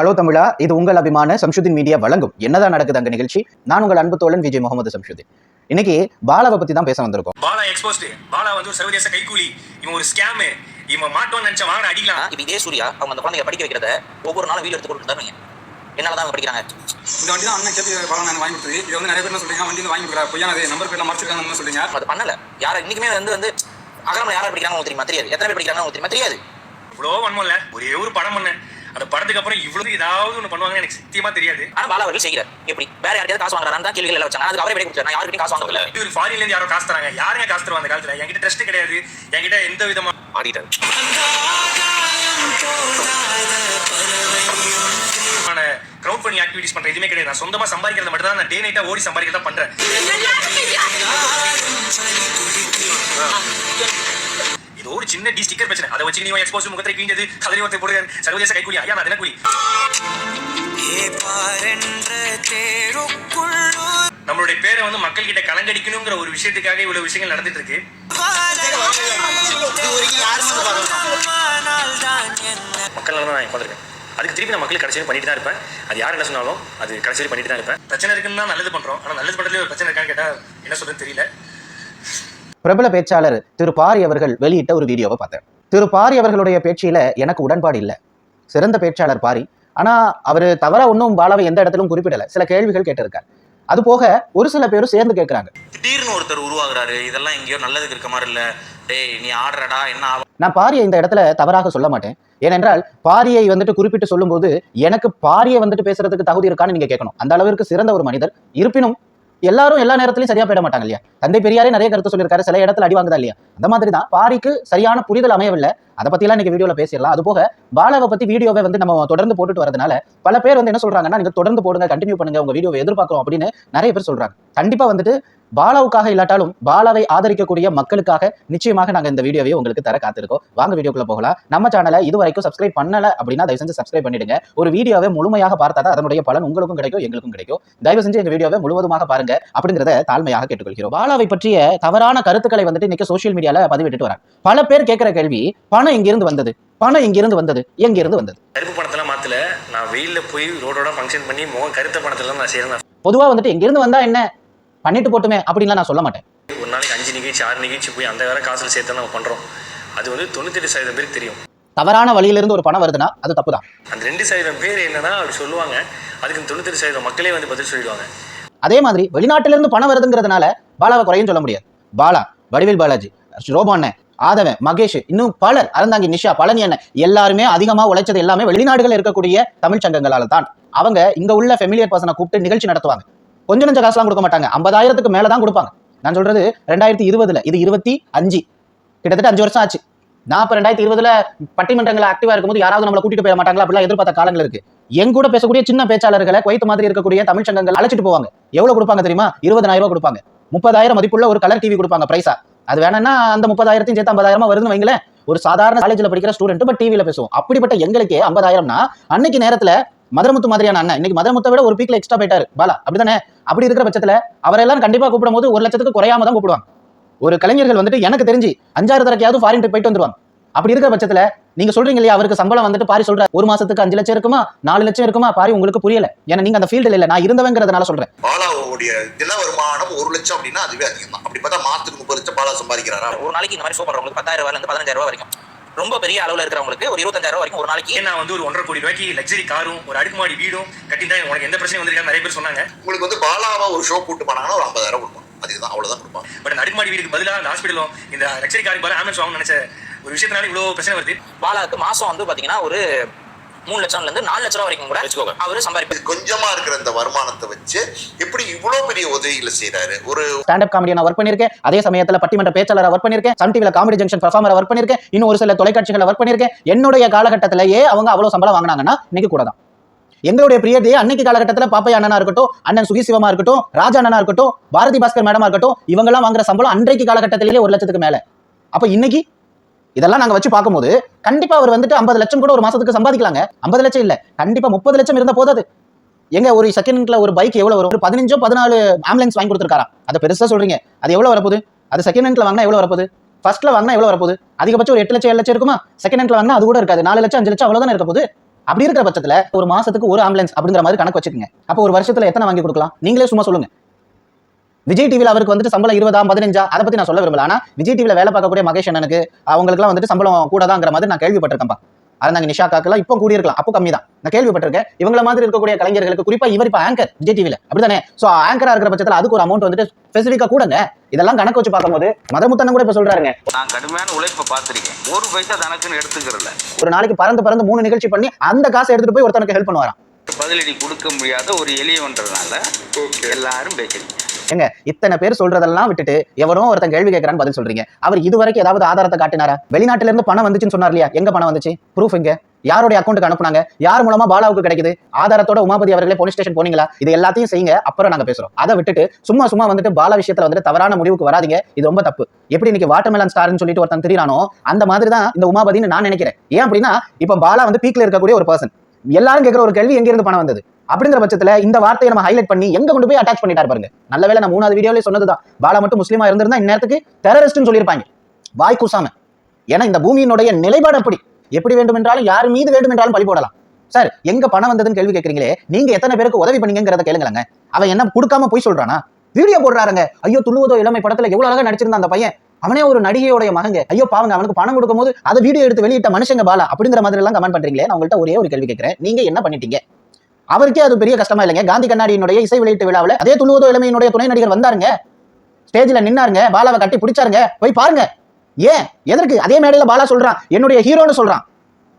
Hello தமிழா இது உங்கள் அபிமான சம்ஷுதீன் மீடியா வழங்கும். என்னதான் நடக்குது அங்க நிகழ்ச்சி? நான் உங்கள் அன்பு தோழன் விஜய் முகமது சம்ஷுதீன் இன்னைக்கு பாலாவை பத்தி தான் பேச வந்திருக்கோம். பாலா எக்ஸ்போஸ்டு பாலா வந்து ஒரு சர்வதேச கைக்கூலி. இவன் ஒரு ஸ்கேமு இவன் மாட்டோன்னு நினைச்ச வாங்க அடிக்கலாம். இப்போ இதே சூர்யா அவங்க அந்த குழந்தைங்க படிக்க வைக்கிறத ஒவ்வொரு நாளும் வீடு எடுத்து கொடுத்து தருவீங்க என்னால தான் அவங்க படிக்கிறாங்க. இந்த வண்டி தான் அண்ணன் கேட்டு பழம் நான் வாங்கி கொடுத்தது. இது வந்து நிறைய பேர் சொல்றீங்க? வண்டி வந்து வாங்கி பொய்யானது நம்பர் பிளேட்ல மறைச்சிருக்காங்கன்னு சொல்றீங்க. அது பண்ணல. யாரை இன்னைக்குமே வந்து வந்து யாரை படிக்கிறாங்க உங்களுக்கு தெரியுமா? தெரியாது. எத்தனை பேர் படிக்கிறாங்க உங்களுக்கு தெரியுமா? தெரியாது. இவ்வளோ வன்மம்ல ஒரே ஒரு படம் பண்ணேன். அந்த படத்துக்கு அப்புறம் இவ்வளவு ஏதாவது ஒன்று பண்ணுவாங்கன்னு எனக்கு சத்தியமா தெரியாது. ஆனா பாலா அவர்கள் செய்கிறார். எப்படி? வேற யார்கிட்ட காசு வாங்குறாரு? தான் கேள்விகள் எல்லாம் வச்சாங்க. அதுக்கு அவரே விடை கொடுத்தாரு நான் யாருக்கிட்டையும் காசு வாங்கல இது ஒரு ஃபாரின்ல இருந்து யாரோ காசு தராங்க. யாருங்க காசு தருவாங்க அந்த காலத்துல? என்கிட்ட ட்ரஸ்ட் கிடையாது. என்கிட்ட எந்த விதமா ஆடிட்டர். க்ரௌட் பண்ணி ஆக்டிவிட்டிஸ் பண்ற எதுவுமே கிடையாது. நான் சொந்தமா சம்பாதிக்கிறது மட்டும் தான் நான் டே நைட்டா ஓடி சம்பாதிக்கிறதா பண்றேன். இது ஒரு சின்ன டி ஸ்டிக்கர் பிரச்சனை. அதை வச்சு நீ எக்ஸ்போஸ் முகத்தை கிழிஞ்சது கதறி ஒருத்தர் போடுறாரு சர்வதேச கைக்கூலி ஐயா நான் தினக்கூலி நம்மளுடைய பேரை வந்து மக்கள் கிட்ட கலங்கடிக்கணுங்கிற ஒரு விஷயத்துக்காக இவ்வளவு விஷயங்கள் நடந்துட்டு இருக்கு மக்கள் தான் நான் உட்காந்துருக்கேன் அதுக்கு திருப்பி நான் மக்களுக்கு கடைசி பண்ணிட்டு தான் இருப்பேன். அது யார் என்ன சொன்னாலும் அது கடைசி பண்ணிட்டு தான் இருப்பேன். பிரச்சனை இருக்குன்னு தான் நல்லது பண்றோம். ஆனா நல்லது பண்றதுல ஒரு பிரச்சனை இருக்கான்னு கேட்டா என்ன சொல்றது தெரியல. பிரபல பேச்சாளர் திரு பாரி அவர்கள் வெளியிட்ட ஒரு வீடியோவை பார்த்தேன். திரு பாரி அவர்களுடைய பேச்சில எனக்கு உடன்பாடு இல்லை. சிறந்த பேச்சாளர் பாரி. ஆனா அவர் தவறா ஒன்றும் பாலாவை எந்த இடத்திலும் குறிப்பிடல. சில கேள்விகள் கேட்டிருக்கார். அது போக ஒரு சில பேரும் சேர்ந்து கேட்கறாங்க திடீர்னு ஒருத்தர் உருவாகுறாரு. இதெல்லாம் எங்கேயோ நல்லதுக்கு இருக்க மாதிரி இல்ல. டேய் நீ ஆடுறடா என்ன நான் பாரியை இந்த இடத்துல தவறாக சொல்ல மாட்டேன். ஏனென்றால் பாரியை வந்துட்டு குறிப்பிட்டு சொல்லும்போது எனக்கு பாரியை வந்துட்டு பேசுறதுக்கு தகுதி இருக்கான்னு நீங்க கேட்கணும். அந்த அளவிற்கு சிறந்த ஒரு மனிதர். இருப்பினும் எல்லாரும் எல்லா நேரத்திலையும் சரியா போயிட மாட்டாங்க இல்லையா? தந்தை பெரியாரே நிறைய கருத்து சொல்லியிருக்காரு. சில இடத்துல அடி வாங்குதா இல்லையா? அந்த மாதிரி தான் பாரிக்கு சரியான புரிதல் அமையவில்லை. அதை பத்திலாம் இன்னைக்கு வீடியோல பேசிடலாம். அது போக பாலாவை பத்தி வீடியோவை வந்து நம்ம தொடர்ந்து போட்டுட்டு வரதுனால பல பேர் வந்து என்ன சொல்றாங்கன்னா நீங்க தொடர்ந்து போடுங்க கண்டினியூ பண்ணுங்க உங்க வீடியோவை எதிர்பார்க்கிறோம் அப்படின்னு நிறைய பேர் சொல்றாங்க. கண்டிப்பா வந்துட்டு பாலாவுக்காக இல்லாட்டாலும் பாலாவை ஆதரிக்கக்கூடிய மக்களுக்காக நிச்சயமாக நாங்க இந்த வீடியோவை உங்களுக்கு தர காத்திருக்கோம். வாங்க வீடியோக்குள்ள போகலாம். நம்ம சேனலை இது வரைக்கும் சப்ஸ்கிரைப் பண்ணல அப்படின்னா தயவு செஞ்சு சப்ஸ்கிரைப் பண்ணிடுங்க. ஒரு வீடியோவை முழுமையாக பார்த்தா தான் அதனுடைய பலன் உங்களுக்கும் கிடைக்கும் எங்களுக்கும் கிடைக்கும். தயவு செஞ்சு எங்க வீடியோவை முழுவதுமாக பாருங்க அப்படிங்கிறத தாழ்மையாக கேட்டுக்கொள்கிறோம். பாலாவை பற்றிய தவறான கருத்துக்களை வந்துட்டு இன்னைக்கு சோஷியல் மீடியால பதிவிட்டுட்டு வராங்க. பல பேர் கேட்கிற கேள்வி பணம் எங்கிருந்து வந்தது? பணம் எங்கிருந்து வந்தது? எங்கிருந்து வந்தது? கருப்பு பணத்தெல்லாம் மாத்தல. நான் வெயில்ல போய் ரோடோட ஃபங்க்ஷன் பண்ணி முகம் கருத்த பணத்துல நான் செய்யறேன் பொதுவா வந்துட்டு எங்கிருந்து வந்தா என்ன? பண்ணிட்டு போட்டுமே அப்படின்லாம் நான் சொல்ல மாட்டேன். ஒரு நாளைக்கு அஞ்சு நிகழ்ச்சி ஆறு நிகழ்ச்சி போய் அந்த வேற காசுல சேர்த்து நம்ம பண்றோம். அது வந்து தொண்ணூத்தெட்டு சதவீதம் பேருக்கு தெரியும். தவறான வழியிலிருந்து ஒரு பணம் வருதுன்னா அது தப்பு தான். அந்த ரெண்டு சதவீதம் பேர் என்னன்னா அப்படி சொல்லுவாங்க. அதுக்கு தொண்ணூத்தெட்டு சதவீதம் மக்களே வந்து பதில் சொல்லிடுவாங்க. அதே மாதிரி வெளிநாட்டிலிருந்து பணம் வருதுங்கிறதுனால பாலாவை குறையும் சொல்ல முடியாது. பாலா வடிவேல் பாலாஜி ரோபாண்ண ஆதவன் மகேஷ் இன்னும் பலர் அறந்தாங்கி நிஷா பழனி அண்ணன் எல்லாருமே அதிகமா உழைச்சது எல்லாமே வெளிநாடுகள் இருக்கக்கூடிய தமிழ் சங்கங்களால தான் அவங்க இங்க உள்ள ஃபெமிலியர் பர்சனை கூப்பிட்டு நிகழ்ச்சி நடத்துவாங்க. கொஞ்சம் நஞ்ச காசுலாம் கொடுக்க மாட்டாங்க. ஐம்பதாயிரத்துக்கு மேலே தான் கொடுப்பாங்க. நான் சொல்றது ரெண்டாயிரத்தி இருபதுல. இது இருபத்தி அஞ்சு. கிட்டத்தட்ட அஞ்சு வருஷம் ஆச்சு. நான் இப்போ ரெண்டாயிரத்தி இருபதுல பட்டிமன்றங்கள் ஆக்டிவா இருக்கும்போது யாராவது நம்மளை கூட்டிட்டு போயிட மாட்டாங்களா? அப்படிலாம் எதிர்பார்த்த காலங்கள் இருக்கு. எங்கூட பேசக்கூடிய சின்ன பேச்சாளர்களை குவைத்து மாதிரி இருக்கக்கூடிய தமிழ் சங்கங்கள் அழைச்சிட்டு போவாங்க. எவ்வளவு கொடுப்பாங்க தெரியுமா? இருபதாயிரம் ரூபாய் கொடுப்பாங்க. முப்பதாயிரம் மதிப்புள்ள ஒரு கலர் டிவி கொடுப்பாங்க பிரைஸா அது வேணும்னா அந்த முப்பதாயிரத்தையும் சேர்த்து ஐம்பதாயிரமா வருதுன்னு வைங்களேன். ஒரு சாதாரண காலேஜில் படிக்கிற ஸ்டூடெண்ட் பட் டிவியில் பேசுவோம். அப்படிப்பட்ட எங்களுக்கு ஐம்பதாயிரம்னா அன்னைக்கு நேரத்தில் மதுரமுத்து மாதிரியான அண்ணன். இன்னைக்கு மதுரமுத்தை விட ஒரு பீக்ல எக்ஸ்ட்ரா போயிட்டாரு. பாலா அப்படிதானே அப்படி இருக்கிற பட்சத்துல அவரெல்லாம் கண்டிப்பா கூப்பிடும் போது ஒரு லட்சத்துக்கு குறையாம தான் கூப்பிடுவாங்க. ஒரு கலைஞர்கள் வந்துட்டு எனக்கு தெரிஞ்சு அஞ்சாறு தரக்கையாவது ஃபாரின் ட்ரிப் போயிட்டு வந்துருவாங்க. அப்படி இருக்கிற பட்சத்துல நீங்க சொல்றீங்க இல்லையா? அவருக்கு சம்பளம் வந்துட்டு பாரி சொல்ற ஒரு மாசத்துக்கு அஞ்சு லட்சம் இருக்குமா? நாலு லட்சம் இருக்குமா? பாரி உங்களுக்கு புரியல. ஏன்னா நீங்க அந்த ஃபீல்டில் இல்ல. நான் இருந்தவங்கிறதுனால சொல்றேன். பாலாவுடைய தின வருமானம் ஒரு லட்சம் அப்படின்னா அதுவே அதிகம் தான் அப்படி பார்த்தா மாசத்துக்கு முப்பது லட்சம் பாலா சம்பாதிக்கிறாரா? ஒரு நாளைக்கு இந்த மாதிரி ஷோ பண்றவங்களுக்கு பத்தாயிரம் ரூபாயில இருந்து பதினஞ்சாயிரம் ரூபாய் வரைக்கும். ரொம்ப பெரிய அளவுல இருக்கிறவங்களுக்கு ஒரு இருபத்தஞ்சாயிரம் ரூபாய் வரைக்கும் ஒரு நாளைக்கு நான் வந்து ஒரு ஒன்றரை கோடி ரூபாய்க்கு லக்ஸரி காரும் ஒரு அடுக்குமாடி வீடும் கட்டியிருந்தா உனக்கு எந்த பிரச்சனையும் வந்திருக்கான்னு நிறைய பேர் சொன்னாங்க. உங்களுக்கு வந்து பாலாவை ஒரு ஷோ கூட்டு போனாங்கன்னா ஒரு ஐம்பதாயிரம் கொடுப்பாங்க. அதுதான் அவ்வளவுதான் கொடுப்பாங்க. பட் அந்த அடுக்குமாடி வீடுக்கு பதிலாக அந்த ஹாஸ்பிட்டலும் இந்த லக்ஸரி காருக்கு பதிலாக ஆம்புலன்ஸ் வாங்கணும்னு நினைச்ச ஒரு விஷயத்தினால இவ்வளவு பிரச்சனை வருது. பாலாவுக்கு மாசம் வந்து பாத்தீங்கன்னா ஒரு மூணு லட்சம்ல இருந்து நாலு லட்சம் ரூபாய் வரைக்கும் கூட வச்சுக்கோங்க. அவரு சம்பாதிப்பு இது கொஞ்சமா இருக்கிற இந்த வருமானத்தை வச்சு எப்படி இவ்வளவு பெரிய உதவிகளை செய்யறாரு ஒரு ஸ்டாண்டப் காமெடியை ஒர்க் பண்ணியிருக்கேன். அதே சமயத்துல பட்டிமன்ற பேச்சாளராக ஒர்க் பண்ணியிருக்கேன். சன் டிவில காமெடி ஜங்ஷன் பர்ஃபார்மரா ஒர்க் பண்ணியிருக்கேன். இன்னும் ஒரு சில தொலைக்காட்சிகளை ஒர்க் பண்ணியிருக்கேன். என்னுடைய காலகட்டத்திலேயே அவங்க அவ்வளவு சம்பளம் வாங்கினாங்கன்னா இன்னைக்கு கூட தான் எங்களுடைய பிரியதையே அன்னைக்கு காலகட்டத்தில் பாப்பையா அண்ணனா இருக்கட்டும் அண்ணன் சுகி சிவமா இருக்கட்டும் ராஜா அண்ணனா இருக்கட்டும் பாரதி பாஸ்கர் மேடமா இருக்கட்டும் இவங்கெல்லாம் வாங்குற சம்பளம் அன்றைக்கு காலகட்டத்திலேயே ஒரு லட்சத்துக்கு மேல. அப்ப இன்னைக்கு இதெல்லாம் நாங்க வச்சு பார்க்கும்போது கண்டிப்பா அவர் வந்துட்டு ஐம்பது லட்சம் கூட ஒரு மாசத்துக்கு சம்பாதிக்கலாங்க. ஐம்பது லட்சம் இல்ல. கண்டிப்பா முப்பது லட்சம் இருந்தா போதாது. எங்க ஒரு செகண்ட்ல ஒரு பைக் எவ்வளவு வரும்? ஒரு பதினஞ்சோ பதினாலு ஆம்புலன்ஸ் வாங்கி கொடுத்துருக்காரா அதை பெருசா சொல்றீங்க. அது எவ்வளவு வரப்போகுது? அது செகண்ட் ஹேண்ட்ல வாங்கினா எவ்வளவு வரப்போகுது? ஃபர்ஸ்ட்ல வாங்கினா எவ்வளவு வரப்போகுது? அதிகபட்சம் ஒரு எட்டு லட்சம் ஏழு லட்சம் இருக்குமா? செகண்ட் ஹேண்ட்ல வாங்கினா அது கூட இருக்காது. நாலு லட்சம் அஞ்சு லட்சம் அவ்வளவுதான் இருக்க போகுது? அப்படி இருக்கிற பட்சத்துல ஒரு மாசத்துக்கு ஒரு ஆம்புலன்ஸ் அப்படிங்கிற மாதிரி கணக்கு வச்சுக்கோங்க. அப்போ ஒரு வருஷத்துல எத்தனை வாங்கி கொடுக்கலாம்? நீங்களே சும்மா சொல்லுங்க. விஜய் டிவில அவருக்கு வந்துட்டு சம்பளம் இருபதாம் பதினஞ்சா அதை பத்தி நான் சொல்ல விரும்பல. ஆனா விஜய் டிவில வேலை பார்க்கக்கூடிய மகேஷ் அண்ணனுக்கு அவங்களுக்குலாம் வந்துட்டு சம்பளம் கூடதாங்கிற மாதிரி நான் கேள்விப்பட்டிருக்கேன்ப்பா அறந்தாங்க நிஷா காக்கெல்லாம் இப்போ கூடியிருக்கலாம். அப்போ கம்மி தான். நான் கேள்விப்பட்டிருக்கேன். இவங்கள மாதிரி இருக்கக்கூடிய கலைஞர்களுக்கு குறிப்பா இவர் இப்போ ஆங்கர் விஜய் டிவில அப்படிதானே சோ ஆங்கரா இருக்கிற பட்சத்துல அதுக்கு ஒரு அமௌண்ட் வந்துட்டு ஸ்பெசிஃபிக்கா கூடங்க. இதெல்லாம் கணக்கு வச்சு பார்க்கும்போது மதமுத்தண்ணன் கூட இப்ப சொல்றாருங்க. நான் கடுமையான உழைப்பை பார்த்துருக்கேன். ஒரு பைசா தனக்குன்னு எடுத்துக்கிறல ஒரு நாளைக்கு பறந்து பறந்து மூணு நிகழ்ச்சி பண்ணி அந்த காசை எடுத்துட்டு போய் ஒருத்தனுக்கு ஹெல்ப் பண்ணுவாராம். பதிலடி கொடுக்க முடியாத ஒரு எளியவன்றதுனால எல்லாரும் பேசுறீங்க ஏங்க இத்தனை பேர் சொல்றதெல்லாம் விட்டுட்டு எவரோ ஒருத்தன் கேள்வி கேட்கறான்னு பதில் சொல்றீங்க. அவர் இதுவரைக்கும் ஏதாவது ஆதாரத்தை காட்டினாரா? வெளிநாட்டுல இருந்து பணம் வந்துச்சுன்னு சொன்னார் இல்லையா? எங்க பணம் வந்துச்சு? ப்ரூஃப் எங்க யாருடைய அக்கௌண்ட்டுக்கு அனுப்புனாங்க? யார் மூலமா பாலாவுக்கு கிடைக்குது? ஆதாரத்தோட உமாபதி அவர்களே போலீஸ் ஸ்டேஷன் போனீங்களா? இது எல்லாத்தையும் செய்யுங்க அப்புறம் நாங்க பேசுறோம். அதை விட்டுட்டு சும்மா சும்மா வந்துட்டு பாலா விஷயத்துல வந்துட்டு தவறான முடிவுக்கு வராதீங்க. இது ரொம்ப தப்பு. எப்படி இன்னைக்கு வாட்டர்மெலன் ஸ்டார்னு சொல்லிட்டு ஒருத்தன் திரியானோ அந்த மாதிரி தான் இந்த உமாபதினு நான் நினைக்கிறேன். ஏன் அப்படின்னா இப்ப பாலா வந்து பீக்ல இருக்கக்கூடிய ஒரு பர்சன் எல்லாரும் கேட்கிற ஒரு கேள்வி எங்க இருந்து பணம் வந்தது? அப்படிங்கிற பட்சத்துல இந்த வார்த்தையை நம்ம ஹைலைட் பண்ணி எங்க கொண்டு போய் அட்டாச் பண்ணிட்டாரு பாருங்க. நல்ல வேலை நான் மூணாவது வீடியோல சொன்னதுதான். பாலா மட்டும் முஸ்லீமா இருந்திருந்தா இந்நேரத்துக்கு டெரரிஸ்ட்னு சொல்லியிருப்பாங்க. வாய் கூசாம. ஏன்னா இந்த பூமியினுடைய நிலைப்பாடு அப்படி. எப்படி வேண்டுமென்றாலும் யார் மீது வேண்டுமென்றாலும் பழி போடலாம். சார் எங்க பணம் வந்ததுன்னு கேள்வி கேட்கறீங்களே நீங்க எத்தனை பேருக்கு உதவி பண்ணீங்கிறத கேளுங்களேங்க. அவன் என்ன கொடுக்காம போய் சொல்றானா? வீடியோ போடுறாருங்க. ஐயோ துள்ளுவதோ இளமை படத்துல எவ்வளவு அழகா நடிச்சிருந்த அந்த பையன். அவனே ஒரு நடிகையோட மகங்க. ஐயோ பாவங்க அவனுக்கு பணம் கொடுக்கும்போது அதை வீடியோ எடுத்து வெளியிட்ட மனுஷங்க பாலா அப்படிங்கிற மாதிரி எல்லாம் கமெண்ட் பண்றீங்களே நான் உங்கள்கிட்ட ஒரே ஒரு கேள்வி கேட்கிறேன். நீங்க என்ன பண்ணிட்டீங்க? அவருக்கே அது பெரிய கஷ்டமா இல்லைங்க. காந்தி கண்ணாடியினுடைய இசை வெளியீட்டு விழாவில் அதே துளுவதோ இளமையினுடைய துணை நடிகர் வந்தாருங்க. ஸ்டேஜ்ல நின்னாருங்க. பாலாவை கட்டி பிடிச்சாருங்க. போய் பாருங்க. ஏன்? எதற்கு? அதே மேடையில பாலா சொல்றான். என்னுடைய ஹீரோன்னு சொல்றான்.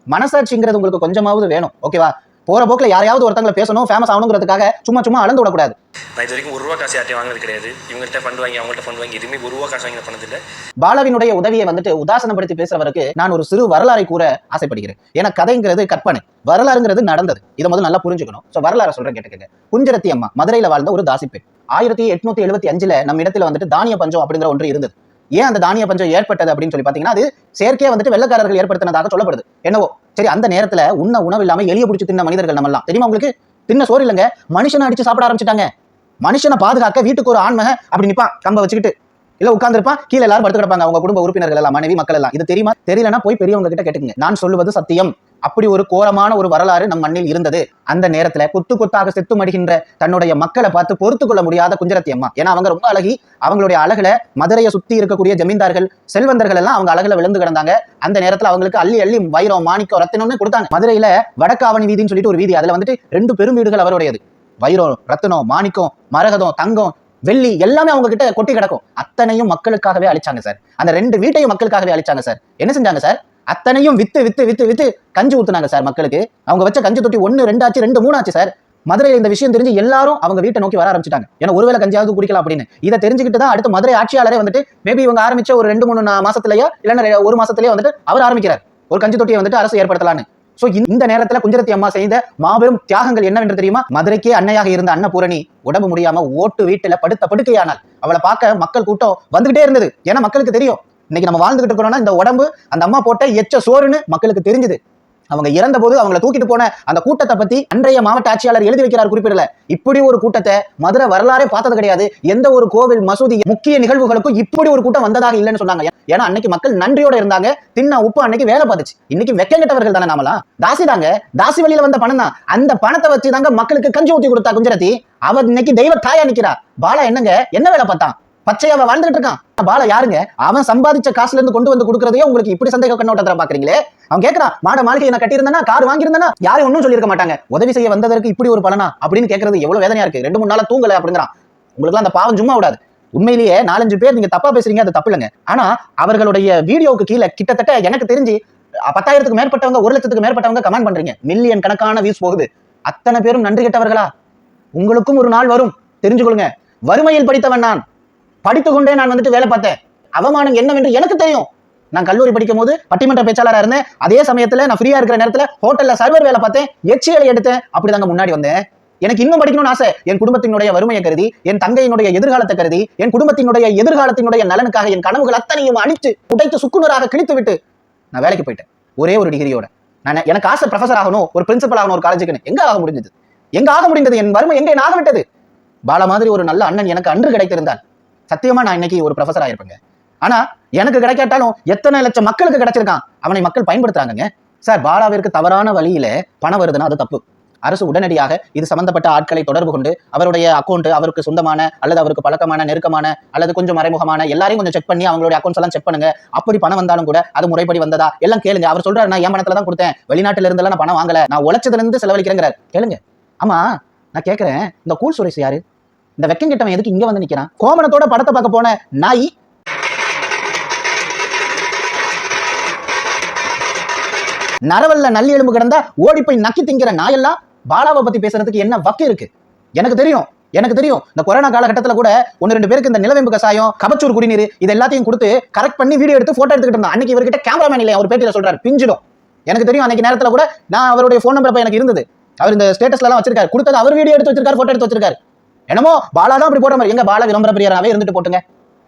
மனசாட்சிங்கிறது உங்களுக்கு கொஞ்சமாவது வேணும். ஓகேவா? போற போக்குல யாரையாவது ஒருத்தங்களை பேசணும் ஃபேமஸ் ஆகணுங்கிறதுக்காக சும்மா சும்மா அளந்து விடக்கூடாது. நான் இது வரைக்கும் ஒரு ரூபா காசு யார்ட்டையும் வாங்கினது கிடையாது. இவங்கள்ட்ட ஃபண்ட் வாங்கி அவங்கள்ட்ட ஃபண்ட் வாங்கி எதுவுமே ஒரு ரூபா காசு வாங்கி பண்ணதில்லை பாலாவினுடைய உதவியை வந்துட்டு உதாசனப்படுத்தி பேசுறவருக்கு நான் ஒரு சிறு வரலாறை கூற ஆசைப்படுகிறேன். ஏன்னா கதைங்கிறது கற்பனை. வரலாறுங்கிறது நடந்தது. இதை முதல்ல நல்லா புரிஞ்சுக்கணும். ஸோ வரலாறு சொல்றேன் கேட்டுக்கங்க. குஞ்சரத்தி அம்மா மதுரையில வாழ்ந்த ஒரு தாசிப்பெண். ஆயிரத்தி எட்நூத்தி எழுபத்தி அஞ்சுல நம்ம இடத்துல வந்துட்டு தானிய பஞ்சம் அப்படிங்கிற ஒன்று இருந்தது. ஏன் அந்த தானிய பஞ்சம் ஏற்பட்டது அப்படின்னு சொல்லி பாத்தீங்கன்னா அது செயற்கையா வந்துட்டு வெள்ளக்காரர்கள் ஏற்படுத்தினதாக சொல்லப்படுது. என்னவோ? சரி அந்த நேரத்துல உண்ண உணவு இல்லாம எளிய பிடிச்சி தின்ன மனிதர்கள் நம்மலாம் தெரியுமா உங்களுக்கு? தின்ன சோறு இல்லைங்க. மனுஷனை அடிச்சு சாப்பிட ஆரம்பிச்சிட்டாங்க. மனுஷனை பாதுகாக்க வீட்டுக்கு ஒரு ஆண்மக அப்படி நிப்பான் கம்ப வச்சுக்கிட்டு. இல்ல உட்காந்துருப்பான் கீழே எல்லாரும் படுத்து கிடப்பாங்க. அவங்க குடும்ப உறுப்பினர்கள் எல்லாம் மனைவி மக்கள் எல்லாம். இது தெரியுமா? தெரியலனா போய் பெரியவங்க கிட்ட கேட்டுங்க நான் சொல்லுவது சத்தியம். அப்படி ஒரு கோரமான ஒரு வரலாறு நம் மண்ணில் இருந்தது. அந்த நேரத்துல கொத்து கொத்தாக செத்து மடிகின்ற தன்னுடைய மக்களை பார்த்து பொறுத்து கொள்ள முடியாத குஞ்சரத்தி அம்மா. ஏன்னா அவங்க ரொம்ப அழகி அவங்களுடைய அழகுல மதுரையை சுத்தி இருக்கக்கூடிய ஜமீன்தார்கள் செல்வந்தர்கள் எல்லாம் அவங்க அழகுல விழுந்து கிடந்தாங்க. அந்த நேரத்துல அவங்களுக்கு அள்ளி அள்ளி வைரம் மாணிக்கம் ரத்தினம்னு கொடுத்தாங்க. மதுரையில வடக்காவணி வீதின்னு சொல்லிட்டு ஒரு வீதி. அதுல வந்துட்டு ரெண்டு பெரும் வீடுகள் அவருடையது. வைரம் ரத்தினம் மாணிக்கம் மரகதம் தங்கம் வெள்ளி எல்லாமே அவங்க கிட்ட கொட்டி கிடக்கும். அத்தனையும் மக்களுக்காகவே அழிச்சாங்க சார். அந்த ரெண்டு வீட்டையும் மக்களுக்காகவே அழிச்சாங்க சார். என்ன செஞ்சாங்க சார்? அத்தனையும் வித்து வித்து வித்து வித்து கஞ்சி ஊத்துனாங்க சார் மக்களுக்கு. அவங்க வச்ச கஞ்சி தொட்டி ஒன்னு ரெண்டாச்சு ரெண்டு மூணாச்சு சார். மதுரையில் இந்த விஷயம் தெரிஞ்சு எல்லாரும் அவங்க வீட்டை நோக்கி வர ஆரம்பிச்சிட்டாங்க. ஏன்னா ஒருவேளை கஞ்சியாவது குடிக்கலாம் அப்படின்னு. இதை தெரிஞ்சுக்கிட்டு தான் அடுத்து மதுரை ஆட்சியாளரே வந்துட்டு மேபி இவங்க ஆரம்பிச்ச ஒரு ரெண்டு மூணு நா- மாசத்துலயோ இல்லைன்னா ஒரு மாசத்துலயோ வந்துட்டு அவர் ஆரம்பிக்கிறார். ஒரு கஞ்சி தொட்டியை வந்துட்டு அரசு ஏற்படுத்தலான்னு சோ இந்த நேரத்துல குஞ்சரத்தி அம்மா செய்த மாபெரும் தியாகங்கள் என்னவென்று தெரியுமா? மதுரைக்கே அன்னையாக இருந்த அன்னபூரணி உடம்பு முடியாம ஓட்டு வீட்டுல படுத்த படுக்கையானால் அவளை பார்க்க மக்கள் கூட்டம் வந்துகிட்டே இருந்தது. ஏன்னா மக்களுக்கு தெரியும். இன்னைக்கு நம்ம வாழ்ந்துகிட்டு இருக்கிறோம்னா இந்த உடம்பு அந்த அம்மா போட்ட எச்ச சோறுன்னு மக்களுக்கு தெரிஞ்சுது. அவங்க இறந்த போது அவங்கள தூக்கிட்டு போன அந்த கூட்டத்தை பத்தி அன்றைய மாவட்ட ஆட்சியாளர் எழுதி வைக்கிறார் குறிப்பிடல. இப்படி ஒரு கூட்டத்தை மதுரை வரலாறே பார்த்தது கிடையாது. எந்த ஒரு கோவில் மசூதி முக்கிய நிகழ்வுகளுக்கும் இப்படி ஒரு கூட்டம் வந்ததாக இல்லைன்னு சொன்னாங்க. ஏன்னா அன்னைக்கு மக்கள் நன்றியோட இருந்தாங்க. தின்ன உப்பு அன்னைக்கு வேலை பார்த்துச்சு. இன்னைக்கு வெக்கங்கெட்டவர்கள் தானே நாமலாம் தாசி தாங்க. தாசி வழியில வந்த பணம் தான். அந்த பணத்தை வச்சு தாங்க மக்களுக்கு கஞ்சி ஊத்தி கொடுத்தா குஞ்சரத்தி. அவ இன்னைக்கு தெய்வ தாயா நிக்கிறா. பாலா என்னங்க? என்ன வேலை பார்த்தான்? பச்சையாவ வாழ்ந்துட்டு இருக்கான். பாலா யாருங்க? அவன் சம்பாதிச்ச காசுல இருந்து கொண்டு வந்து கொடுக்கறதையே உங்களுக்கு இப்படி சந்தேக கண்ணோட்டத்தை பாக்குறீங்களே? அவன் கேட்கறான் மாட மாளிகையை நான் கட்டியிருந்தேனா கார் வாங்கியிருந்தானா? யாரும் ஒன்றும் சொல்லியிருக்க மாட்டாங்க. உதவி செய்ய வந்ததற்கு இப்படி ஒரு பலனா? அப்படின்னு கேட்கறது எவ்வளவு வேதனையா இருக்கு. ரெண்டு மூணு நாளா தூங்கல அப்படிங்கிறான். உங்களுக்கு அந்த பாவம் சும்மா விடாது. உண்மையிலேயே நாலஞ்சு பேர் நீங்க தப்பா பேசுறீங்க அது தப்பு இல்லைங்க. ஆனா அவர்களுடைய வீடியோவுக்கு கீழே கிட்டத்தட்ட எனக்கு தெரிஞ்சு பத்தாயிரத்துக்கு மேற்பட்டவங்க ஒரு லட்சத்துக்கு மேற்பட்டவங்க கமெண்ட் பண்றீங்க. மில்லியன் கணக்கான வியூஸ் போகுது. அத்தனை பேரும் நன்றி கெட்டவர்களா? உங்களுக்கும் ஒரு நாள் வரும். தெரிஞ்சுக்கொள்ளுங்க. வறுமையில் படித்தவன் நான். படித்துக்கொண்டே நான் வந்துட்டு வேலை பார்த்தேன். அவமானம் என்னவென்று எனக்கு தெரியும். நான் கல்லூரி படிக்கும் போது பட்டிமன்ற பேச்சாளராக இருந்தேன். அதே சமயத்துல நான் ஃப்ரீயா இருக்கிற நேரத்துல ஹோட்டல்ல சர்வர் வேலை பார்த்தேன். எச்சியலை எடுத்தேன். அப்படிதாங்க முன்னாடி வந்தேன். எனக்கு இன்னும் படிக்கணும்னு ஆசை. என் குடும்பத்தினுடைய வறுமையை கருதி என் தங்கையினுடைய எதிர்காலத்தை கருதி என் குடும்பத்தினுடைய எதிர்காலத்தினுடைய நலனுக்காக என் கனவுகள் அத்தனையும் அடித்து உடைத்து சுக்குநூறாக கிழித்து விட்டு நான் வேலைக்கு போயிட்டேன். ஒரே ஒரு டிகிரியோட நான் எனக்கு ஆசை ப்ரொஃபஸர் ஆகணும் ஒரு பிரின்சிபல் ஆகணும் ஒரு காலேஜுக்குன்னு எங்க ஆக முடிஞ்சது? எங்க ஆக முடிந்தது? என் வறுமை எங்கே என்ன ஆக விட்டது பாலா மாதிரி ஒரு நல்ல அண்ணன் எனக்கு அன்று கிடைத்திருந்தான். சத்தியமா நான் இன்னைக்கு ஒரு ப்ரொஃபஸர் ஆயிருப்பேங்க. ஆனா எனக்கு கிடைக்காட்டாலும் எத்தனை லட்சம் மக்களுக்கு கிடைச்சிருக்கான்? அவனை மக்கள் பயன்படுத்துறாங்கங்க. சார் பாலாவிற்கு தவறான வழியில பணம் வருதுன்னா அது தப்பு. அரசு உடனடியாக இது சம்பந்தப்பட்ட ஆட்களை தொடர்பு கொண்டு அவருடைய அக்கௌண்ட் அவருக்கு சொந்தமான அல்லது அவருக்கு பழக்கமான நெருக்கமான அல்லது கொஞ்சம் மறைமுகமான எல்லாரையும் கொஞ்சம் செக் பண்ணி அவங்களுடைய அக்கௌண்ட்ஸ் எல்லாம் செக் பண்ணுங்க. அப்படி பணம் வந்தாலும் கூட அது முறைப்படி வந்ததா? எல்லாம் கேளுங்க. அவர் சொல்றாரு நான் என் பணத்துல தான் கொடுத்தேன். வெளிநாட்டுல இருந்தெல்லாம் நான் பணம் வாங்கல. நான் உழைச்சதுல இருந்து செலவழிக்கிறேங்கிறார். கேளுங்க. ஆமா நான் கேட்கறேன் இந்த கூல் சுரேஷ் யாரு? இந்த வெக்கம் கெட்டவன் எதுக்கு இங்க வந்து நிக்கிறான்? கோமணத்தோட படத்தை பார்க்க போன நாய். நரவல்ல நல்லி எலும்பு கிடந்தா ஓடி போய் நக்கி திங்கிற நாயெல்லாம் பாலாவை பத்தி பேசுறதுக்கு என்ன வக்கு இருக்கு? எனக்கு தெரியும் எனக்கு தெரியும். இந்த கொரோனா காலகட்டத்தில் கூட ஒன்று ரெண்டு பேருக்கு இந்த நிலவேம்பு கசாயம் கபச்சூர் குடிநீர் இது எல்லாத்தையும் கொடுத்து கரெக்ட் பண்ணி வீடியோ எடுத்து போட்டோ எடுத்துக்கிட்டு இருந்தான். அன்னைக்கு இவர்கிட்ட கேமராமேன் இல்லை அவர் பேட்டியில் சொல்றாரு. பிஞ்சிடும். எனக்கு தெரியும் அன்னைக்கு நேரத்தில் கூட நான் அவருடைய ஃபோன் நம்பர் எனக்கு இருந்தது. அவர் இந்த ஸ்டேட்டஸ்லாம் வச்சிருக்காரு. கொடுத்தது அவர் வீடியோ எடுத்து வச்சிருக்காரு ஃபோட்டோ எடுத்து வச்சிருக்காரு. என்னமோ பாலா தான் அப்படி போடுற மாதிரி. எங்க பாலா விளம்பர பிரியராகவே இருந்துட்டு போட்டுங்க.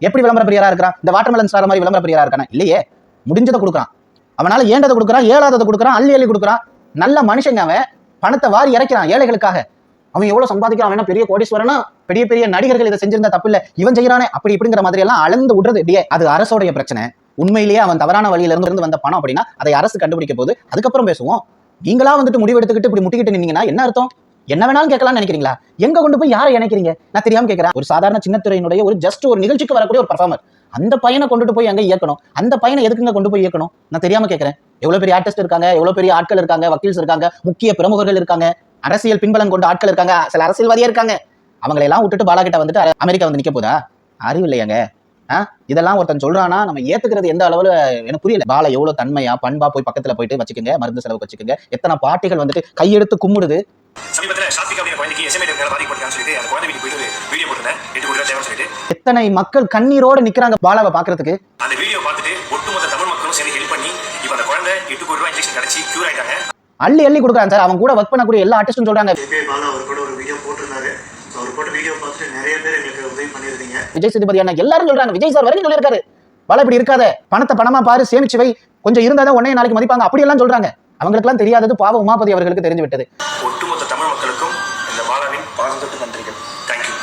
எப்படி விளம்பர பிரியரா இருக்கிறான்? இந்த வாட்டர்மெலன் ஸ்டார் மாதிரி விளம்பர பிரியரா இருக்கானா. இல்லையே. முடிஞ்சதை கொடுக்குறான். அவனால ஏண்டதை கொடுக்குறான்? ஏழாததை கொடுக்குறான்? அள்ளி அள்ளி கொடுக்குறான். நல்ல மனுஷங்க அவன். பணத்தை வாரி இறைக்கிறான் ஏழைகளுக்காக. அவன் எவ்வளவு சம்பாதிக்கிறான்? அவன் பெரிய கோடீஸ்வரனா? பெரிய பெரிய நடிகர்கள் இதை செஞ்சிருந்தா தப்பு இல்ல இவன் செய்யறானே. அப்படி இப்படிங்கிற மாதிரி எல்லாம் அளந்து விடுறது. இப்படியே அது அரசோடைய பிரச்சனை. உண்மையிலேயே அவன் தவறான வழியில இருந்து இருந்து வந்த பணம் அப்படின்னா அதை அரசு கண்டுபிடிக்க போது அதுக்கப்புறம் பேசுவோம். நீங்களா வந்துட்டு முடிவெடுத்துக்கிட்டு இப்படி முட்டிக்கிட்டு நின்னீங்கன்னா என்ன அர்த்தம்? என்ன வேணாலும் கேட்கலாம்னு நினைக்கிறீங்களா? எங்க கொண்டு போய் யாரை இணைக்கிறீங்க? நான் தெரியாம கேட்கிறேன். ஒரு சாதாரண சின்னத்துறையினுடைய ஒரு ஜஸ்ட் ஒரு நிகழ்ச்சிக்கு வரக்கூடிய ஒரு பர்ஃபார்மர் அந்த பையனை கொண்டுட்டு போய் எங்க இயக்கணும்? அந்த பையனை எதுக்குங்க கொண்டு போய் இயக்கணும்? நான் தெரியாம கேட்கிறேன். எவ்வளவு பெரிய ஆர்டிஸ்ட் இருக்காங்க? எவ்வளவு பெரிய ஆட்கள் இருக்காங்க? வக்கீல்ஸ் இருக்காங்க? முக்கிய பிரமுகர்கள் இருக்காங்க? அரசியல் பின்பலம் கொண்ட ஆட்கள் இருக்காங்க? சில அரசியல்வாதியா இருக்காங்க. அவங்களை எல்லாம் விட்டுட்டு பாலா கிட்ட வந்துட்டு அமெரிக்கா வந்து நிக்க போதா அறிவு இல்லையாங்க. இதெல்லாம் ஒருத்தன் சொல்றானா நம்ம ஏத்துக்கிறது எந்த அளவுல எனக்கு புரியல. பாலா எவ்வளவு தன்மையா பண்பா போய் பக்கத்துல போயிட்டு வச்சுக்கோங்க மருந்து செலவுக்கு வச்சுக்கோங்க. எத்தனை பாட்டிகள் வந்துட்டு கையெடுத்து கும்பிடுது. சமீபத்தில் சாத்விக் அப்படிங்கிற குழந்தைக்கு எஸ்எம்ஏ பாதிக்கப்பட்டான்னு சொல்லிட்டு அந்த குழந்தை வீட்டுக்கு போயிட்டு ஒரு வீடியோ போட்டிருந்தேன். எட்டு கோடி ரூபாய் தேவைன்னு சொல்லிட்டு. எத்தனை மக்கள் கண்ணீரோட நிக்கிறாங்க பாலாவை பாக்குறதுக்கு அந்த வீடியோ பார்த்துட்டு ஒட்டுமொத்த தமிழ் மக்களும் சேர்ந்து ஹெல்ப் பண்ணி இப்போ அந்த குழந்தை எட்டு கோடி ரூபாய் இன்ஜெக்ஷன் கிடைச்சி கியூர் ஆயிட்டாங்க. அள்ளி அள்ளி கொடுக்குறான் சார். அவன் கூட ஒர்க் பண்ணக்கூடிய எல்லா ஆர்டிஸ்டும் சொல்றாங்க. ஜேபி பாலா அவர் கூட ஒரு வீடியோ போட்டிருந்தாரு. ஸோ அவர் போட்ட வீடியோ பார்த்துட்டு நிறைய பேர் எங்களுக்கு உதவி பண்ணியிருந்தீங்க. விஜய் சேதுபதி அண்ணா எல்லாரும் சொல்றாங்க. விஜய் சார் வரைக்கும் சொல்லியிருக்காரு. பாலா இப்படி இருக்காத. பணத்தை பணமா பாரு சேமிச்சு வை. கொஞ்சம் இருந்தாதான் உடனே நாளைக்கு மதிப்பாங்க. அப்படி எல்லாம் சொல்றாங்க. அவங்களுக்குலாம் தெரியாதது பாவ உமாபதி அவர்களுக்கு தெரிஞ்சு விட்டது ஒட்டுமொத்த தமிழ் மக்களுக்கும் இந்த பாலாவின் பாதத்தொட்டு நன்றிகள். தேங்க்யூ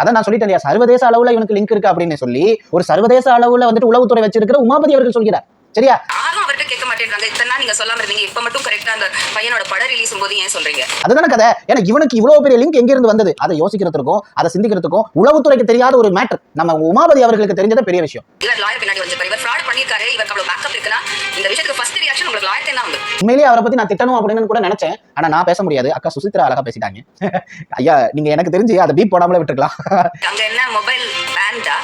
அதான் நான் சொல்லிட்டேன் இல்லையா சர்வதேச அளவுல இவனுக்கு லிங்க் இருக்கு அப்படின்னு சொல்லி ஒரு சர்வதேச அளவுல வந்துட்டு உளவுத்துறை வச்சிருக்கிற உமாபதி அவர்கள் சொல்கிறார். சரியா? அவர்கிட்ட கேட்க மாட்டேன்றாங்க. இத்தனை நாள் நீங்க சொல்லாம இருந்தீங்க. இப்ப மட்டும் கரெக்டா அந்த பையனோட படம் ரிலீஸ் போது ஏன் சொல்றீங்க? அதுதானே கதை. ஏன்னா இவனுக்கு இவ்வளவு பெரிய லிங்க் எங்க இருந்து வந்தது? அதை யோசிக்கிறதுக்கும் அதை சிந்திக்கிறதுக்கும் உளவுத்துறைக்கு தெரியாத ஒரு மேட்டர் நம்ம உமாபதி அவர்களுக்கு தெரிஞ்சது பெரிய விஷயம். இவர் லாயர் பின்னாடி வந்திருக்காரு இவர் ஃப்ராட் பண்ணிருக்காரு இவருக்கு அவ்வளவு பேக்கப் இருக்குன்னா இந்த விஷயத்துக்கு ஃபர்ஸ்ட் ரியாக்ஷன் உங்களுக்கு லாயர் என்ன வந்து? உண்மையிலேயே அவரை பத்தி நான் திட்டணும் அப்படின்னு கூட நினைச்சேன். ஆனா நான் பேச முடியாது. அக்கா சுசித்ரா அழகா பேசிட்டாங்க. ஐயா நீங்க எனக்கு தெரிஞ்சு அதை பீப் போடாமலே விட்டுருக்கலாம். அங்க என்ன மொபைல் பேண்டா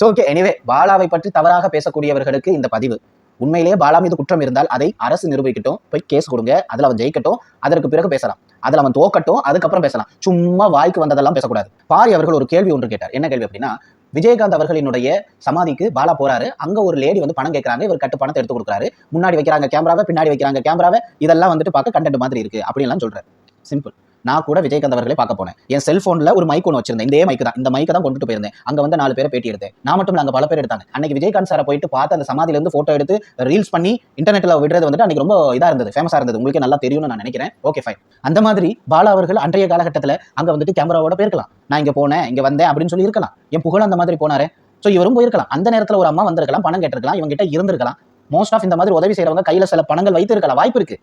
ஸோ ஓகே எனிவே பாலாவை பற்றி தவறாக பேசக்கூடியவர்களுக்கு இந்த பதிவு. உண்மையிலேயே பாலா மீது குற்றம் இருந்தால் அதை அரசு நிரூபிக்கட்டும். போய் கேஸ் கொடுங்க அதில் அவன் ஜெயிக்கட்டும் அதற்கு பிறகு பேசலாம். அதில் அவன் தோக்கட்டும் அதுக்கப்புறம் பேசலாம். சும்மா வாய்க்கு வந்ததெல்லாம் பேசக்கூடாது. பாரி அவர்கள் ஒரு கேள்வி ஒன்று கேட்டார். என்ன கேள்வி அப்படின்னா விஜயகாந்த் அவர்களினுடைய சமாதிக்கு பாலா போறாரு. அங்க ஒரு லேடி வந்து பணம் கேட்கறாங்க. இவர் கட்டு பணத்தை எடுத்து கொடுக்குறாரு. முன்னாடி வைக்கிறாங்க கேமராவை பின்னாடி வைக்கிறாங்க கேமராவை இதெல்லாம் வந்துட்டு பார்க்க கண்டென்ட் மாதிரி இருக்கு. அப்படின்லாம் சொல்றாரு. சிம்பிள் நான் கூட விஜயகாந்த் அவர்களை பார்க்க போனேன். என் செல்போன்ல ஒரு மைக் ஒன்று வச்சிருந்தேன். இதே மைக் தான். இந்த மைக் தான் கொண்டுட்டு போயிருந்தேன். அங்க வந்து நாலு பேரை பேட்டி எடுத்தேன். நான் மட்டும் இல்ல, அங்க பல பேர் எடுத்தாங்க. அன்னைக்கு விஜயகாந்த் சாரை போயிட்டு பார்த்து அந்த சமாதியில இருந்து போட்டோ எடுத்து ரீல்ஸ் பண்ணி இன்டர்நெட்ல விடுறது வந்துட்டு அன்னைக்கு ரொம்ப இதா இருந்தது. ஃபேமஸா இருந்தது. உங்களுக்கு நல்லா தெரியும்னு நான் நினைக்கிறேன். ஓகே ஃபைன் அந்த மாதிரி பாலா அவர்கள் அன்றைய காலகட்டத்தில் அங்க வந்துட்டு கேமராவோட போயிருக்கலாம். நான் இங்க போனேன் இங்க வந்தேன் அப்படின்னு சொல்லி இருக்கலாம். என் புகழ் அந்த மாதிரி போனாரு. ஸோ இவரும் போயிருக்கலாம். அந்த நேரத்தில் ஒரு அம்மா வந்திருக்கலாம் பணம் கேட்டிருக்கலாம் இவங்க கிட்ட இருந்திருக்கலாம். மோஸ்ட் ஆஃப் இந்த மாதிரி உதவி செய்கிறவங்க கையில சில பணங்கள் வைத்திருக்கலாம். வாய்ப்பு இருக்கு.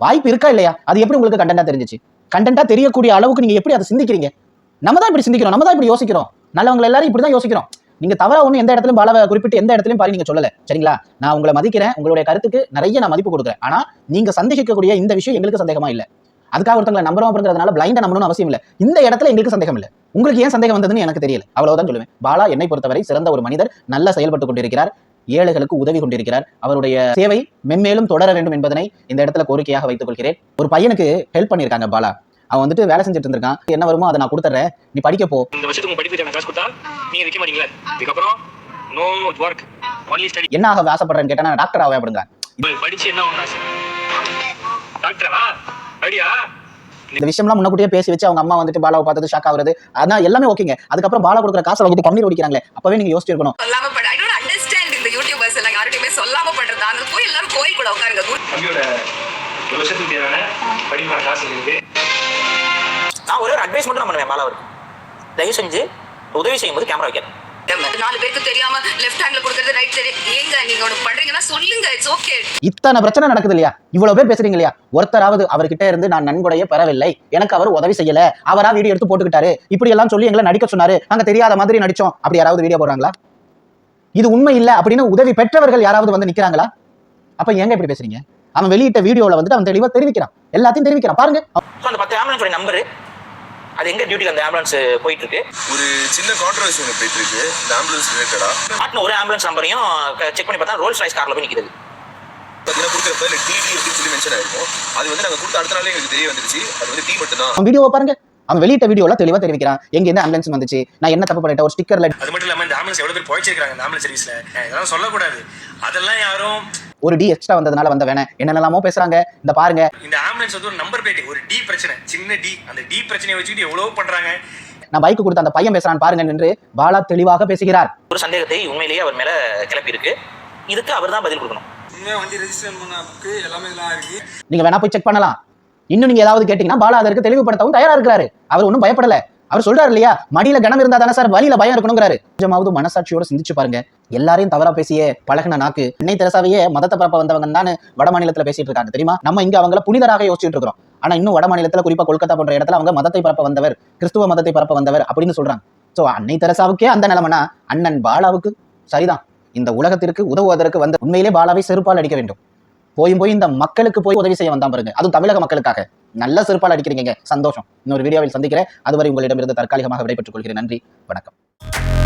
வாய்ப்பு இருக்கா இல்லையா? அது எப்படி உங்களுக்கு கண்டென்ட்டா தெரிஞ்சிச்சு? கண்டென்ட்டாக தெரியக்கூடிய அளவுக்கு நீங்க எப்படி அதை சிந்திக்கிறீங்க? நம்ம தான் இப்படி சிந்திக்கிறோம் நம்ம தான் இப்படி யோசிக்கிறோம். நல்லவங்க எல்லாரும் இப்படி தான் யோசிக்கிறோம். நீங்க தவறா ஒண்ணு எந்த இடத்துலயும் பாலவை குறிப்பிட்டு எந்த இடத்துலயும் பாரு நீங்க சொல்லல. சரிங்களா? நான் உங்களை மதிக்கிறேன் உங்களுடைய கருத்துக்கு நிறைய நான் மதிப்பு கொடுக்குறேன். ஆனா நீங்க சந்தேகிக்கக்கூடிய இந்த விஷயம் எங்களுக்கு சந்தேகமா இல்ல. அதுக்காக ஒருத்தங்களை நம்புறோம் அப்படிங்கிறதுனால பிளைண்டா நம்பணும்னு அவசியம் இல்ல. இந்த இடத்துல எங்களுக்கு சந்தேகம் இல்ல. உங்களுக்கு ஏன் சந்தேகம் வந்ததுன்னு எனக்கு தெரியல. அவ்வளவுதான் சொல்லுவேன். பாலா என்னை பொறுத்தவரை சிறந்த ஒரு மனிதர் நல்லா செயல்பட்டு கொண்டிருக்கிறார். ஏழைகளுக்கு உதவி கொண்டிருக்கிறார். அவருடைய சேவை மென்மேலும் தொடர வேண்டும் என்பதனை இந்த இடத்துல கோரிக்கையாக வைத்துக் கொள்கிறேன். ஒரு பையனுக்கு ஹெல்ப் பண்ணியிருக்காங்க பாலா. அவன் வந்துட்டு வேலை செஞ்சுட்டு இருந்திருக்கான். என்ன வருமோ அதை நான் கொடுத்துட்றேன். நீ படிக்க போ. இந்த வருஷத்துக்கு உங்க படிப்பு தேவை காசு கொடுத்தா நீங்க வைக்க மாட்டீங்களா? இதுக்கப்புறம் நோ ஒர்க் ஒன்லி ஸ்டடி என்ன ஆக ஆசைப்படுறேன்னு கேட்டா நான் டாக்டர் ஆவேன் அப்படிங்க. படிச்சு என்ன டாக்டரா ஐடியா? இந்த விஷயம்லாம் முன்னக்கூட்டியே பேசி வச்சு அவங்க அம்மா வந்துட்டு பாலாவை பார்த்தது ஷாக் ஆகுறது அதான் எல்லாமே ஓகேங்க அதுக்கப்புறம் பாலா கொடுக்குற காசை வாங்கிட்டு கண்ணீர் ஓடிக்கிறாங்களே அப்பவே நீங்க இந்த யூடியூபர்ஸ் எல்லாம் யார்கிட்டயுமே சொல்லாம பண்றது போய் எல்லாரும் கோயில் கூட உட்காருங்க. நான் ஒரே ஒரு அட்வைஸ் மட்டும் நான் பண்ணுவேன் மேலே அவருக்கு. தயவு செஞ்சு உதவி செய்யும்போது கேமரா வைக்காது நாலு பேருக்கு தெரியாம லெஃப்ட் ஹேண்ட்ல கொடுக்கறது ரைட் சைடு ஏங்க நீங்க ஒண்ணு பண்றீங்கன்னா சொல்லுங்க இட்ஸ் ஓகே இத்தனை பிரச்சனை நடக்குது இல்லையா? இவ்வளவு பேர் பேசுறீங்க இல்லையா? ஒருத்தராவது அவர்கிட்ட இருந்து நான் நன்கொடையை பெறவில்லை. எனக்கு அவர் உதவி செய்யல. அவரா வீடியோ எடுத்து போட்டுக்கிட்டாரு. இப்படி எல்லாம் சொல்லி எங்களை நடிக்க சொன்னாரு. நாங்க தெரியாத மாதிரி நடிச்சோம். அப்படி யாராவது வீடியோ போடுறாங்களா? இது உண்மை இல்ல அப்படின்னு உதவி பெற்றவர்கள் யாராவது வந்து நிக்கிறாங்களா? அப்ப ஏங்க இப்படி பேசுறீங்க? அவன் வெளியிட்ட வீடியோல வந்துட்டு அவன் தெளிவா தெரிவிக்கிறான். எல்லாத்தையும் தெரிவிக்கிறான். பாருங்க. அந்த பத்து நம்பரு அது எங்க டியூட்டியில் அந்த ஆம்புலன்ஸ் போயிட்டு இருக்கு ஒரு சின்ன கான்ட்ரவர்சி ஒன்று போயிட்டு இருக்கு இந்த ஆம்புலன்ஸ் ரிலேட்டடா மாட்டின ஒரு ஆம்புலன்ஸ் நம்பரையும் செக் பண்ணி பார்த்தா ரோல்ஸ் ராய்ஸ் கார்ல போய் நிற்கிறது பார்த்தீங்கன்னா கொடுக்குறப்ப இல்லை டிடி அப்படின்னு சொல்லி மென்ஷன் ஆயிருக்கும். அது வந்து நாங்கள் கொடுத்த அடுத்த நாளே எங்களுக்கு தெரிய வந்துருச்சு. அது வந்து டி மட்டும் தான் அவன் வீடியோவை பாருங்க. அவன் வெளியிட்ட வீடியோல தெளிவா தெரிவிக்கிறான். எங்க இருந்து ஆம்புலன்ஸ் வந்துச்சு? நான் என்ன தப்பு பண்ணிட்டேன்? ஒரு ஸ்டிக்கர்ல அது மட்டும் இல்லாமல் இந்த ஆம்புலன்ஸ் எவ்வளோ பேர் போயிச்சிருக்காங்க இந்த ஆம்புலன்ஸ் சர்வீஸ்ல இதெல்லாம் சொல்லக்கூடாது. அதெல்லாம் யாரும் ஒரு டி எக்ஸ்ட்ரா வந்ததுனால வந்த வேணே. என்னென்னலாமோ பேசுறாங்க. இந்த பாருங்க. இந்த ஆம்புலன்ஸ் வந்து ஒரு நம்பர் பிளேட் ஒரு டி பிரச்சனை. சின்ன டி அந்த டி பிரச்சனையை வச்சுக்கிட்டு எவ்வளோ பண்றாங்க. நான் பைக் கொடுத்த அந்த பையன் பேசுறான் பாருங்க என்று பாலா தெளிவாக பேசுகிறார். ஒரு சந்தேகத்தை உண்மையிலேயே அவர் மேல கிளப்பி இருக்கு இதுக்கு அவர் தான் பதில் கொடுக்கணும். வண்டி பண்ண எல்லாமே இருக்கு. நீங்க வேணா போய் செக் பண்ணலாம். இன்னும் நீங்க ஏதாவது கேட்டீங்கன்னா பாலா அதற்கு தெளிவுபடுத்தவும் தயாரா இருக்கிறாரு. அவர் ஒன்றும் பயப்படல. அவர் சொல்றாரு இல்லையா? மடியில கனம் இருந்தா தானே சார் வழியில பயம் இருக்கணுங்கிறாரு. கொஞ்சமாவது மனசாட்சியோட சிந்திச்சு பாருங்க. எல்லாரையும் தவறா பேசியே பழகின நாக்கு அன்னை தெரசாவையே மதத்தை பரப்ப வந்தவங்க தான் வட மாநிலத்துல பேசிட்டு இருக்காங்க. தெரியுமா? நம்ம இங்க அவங்கள புனிதராக யோசிச்சுட்டு இருக்கிறோம். ஆனா இன்னும் வட மாநிலத்துல குறிப்பா கொல்கத்தா போன்ற இடத்துல அவங்க மதத்தை பரப்ப வந்தவர் கிறிஸ்துவ மதத்தை பரப்ப வந்தவர் அப்படின்னு சொல்றாங்க. சோ அன்னை தெரசாவுக்கே அந்த நிலைமைனா அண்ணன் பாலாவுக்கு சரிதான். இந்த உலகத்திற்கு உதவுவதற்கு வந்த உண்மையிலே பாலாவை செருப்பால் அடிக்க வேண்டும். போயும் போய் இந்த மக்களுக்கு போய் உதவி செய்ய வந்தான் பாருங்க. அதுவும் தமிழக மக்களுக்காக. நல்ல சிறப்பால் அடிக்கிறீங்க. சந்தோஷம். இன்னொரு வீடியோவில் சந்திக்கிறேன். அதுவரை உங்களிடமிருந்து தற்காலிகமாக விடைபெற்றுக் கொள்கிறேன். நன்றி. வணக்கம்.